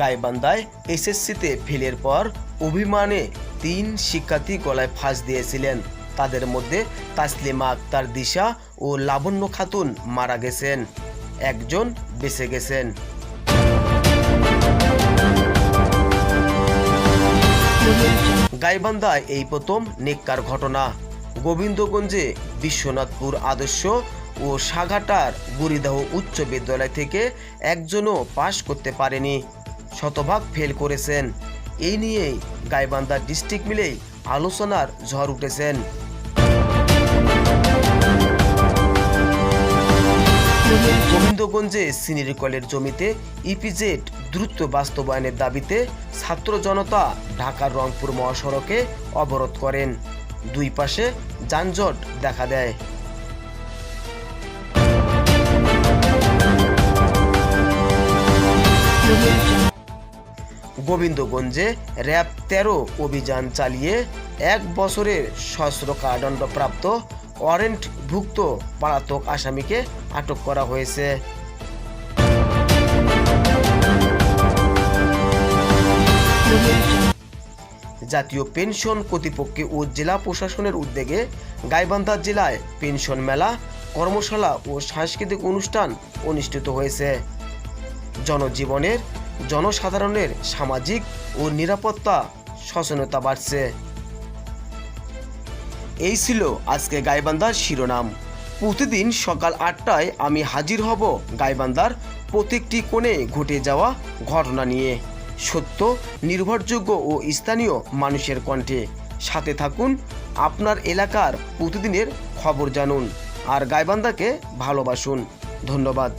গাইবান্ধায় এসএসসিতে ফেলের পর অভিমানে তিন শিক্ষার্থী গলায় ফাঁস দিয়েছিলেন। তাদের মধ্যে তাসলিমা আক্তার দিশা ও লাবণ্য খাতুন মারা গেছেন। একজন বেঁচে গেছেন। গাইবান্ধায় এই প্রথম নেককার ঘটনা। গোবিন্দগঞ্জে বিশ্বনাথপুর আদর্শ ও সাঘাটার গুরিদাহ উচ্চ বিদ্যালয় থেকে একজনও পাশ করতে পারেনি। শতভাগ ফেল করেছেন। এই নিয়ে গাইবান্ধা ডিস্ট্রিক্ট মিলেই আলোচনার ঝড় উঠেছেন। গোবিন্দগঞ্জে সিনিয়র কলের জমিতে ইপিজেড দ্রুত বাস্তবায়নের দাবিতে ছাত্র জনতা ঢাকার রংপুর মহাসড়কে অবরোধ করেন। দুই পাশে যানজট দেখা দেয়। গোবিন্দগঞ্জে র্যাব তেরো অভিযান চালিয়ে এক বছরের সহস্র কারাদণ্ডপ্রাপ্ত ওয়ারেন্টভুক্ত পলাতক আসামিকে আটক করা হয়েছে। জাতীয় পেনশন কর্তৃপক্ষ ও জেলা প্রশাসনের উদ্যোগে গাইবান্ধা জেলায় পেনশন মেলা, কর্মশালা ও সাংস্কৃতিক অনুষ্ঠান অনুষ্ঠিত হয়েছে। জনজীবনের জনসাধারণের সামাজিক ও নিরাপত্তা সচেতনতা বাড়ছে। এই ছিল আজকে গাইবান্ধার শিরোনাম। প্রতিদিন সকাল আটটায় আমি হাজির হব গাইবান্ধার প্রত্যেকটি কোণে ঘটে যাওয়া ঘটনা নিয়ে। সত্য, নির্ভরযোগ্য ও স্থানীয় মানুষের কণ্ঠে। সাথে থাকুন, আপনার এলাকার প্রতিদিনের খবর জানুন আর গাইবান্ধাকে ভালোবাসুন। ধন্যবাদ।